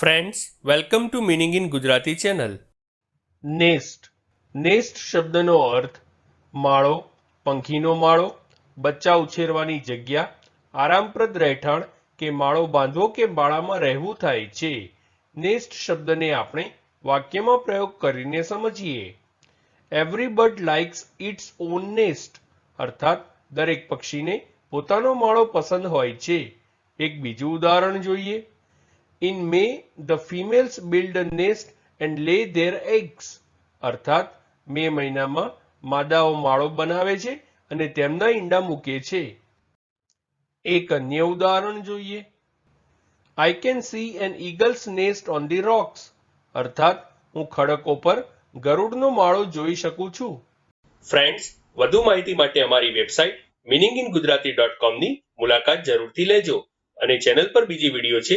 Friends welcome to meaning in Gujarati channel nest nest શબ્દનો અર્થ માળો, પંખીનો માળો, બચ્ચા ઉછેરવાની જગ્યા, આરામપ્રદ રહેઠાણ કે માળો બાંધવો કે માળામાં રહેવું થાય છે. નેસ્ટ શબ્દને આપણે વાક્યમાં પ્રયોગ કરીને સમજીએ. Every bird likes its own nest અર્થાત, દરેક પક્ષીને પોતાનો માળો પસંદ હોય છે. એક બીજું ઉદાહરણ જોઈએ. In May the females build a nest and lay their eggs અર્થાત, મે મહિનામાં માદાઓ માળો બનાવે છે અને તેમના ઈંડા મૂકે છે. એક અન્ય ઉદાહરણ જોઈએ. I can see an eagle's nest on the rocks અર્થાત, હું ખડકો પર ગરુડનો માળો જોઈ શકું છું. ફ્રેન્ડ્સ વધુ માહિતી માટે અમારી website meaning in Gujarati dot કોમની મુલાકાત જરૂરથી લેજો અને ચેનલ પર બીજી વીડિયો છે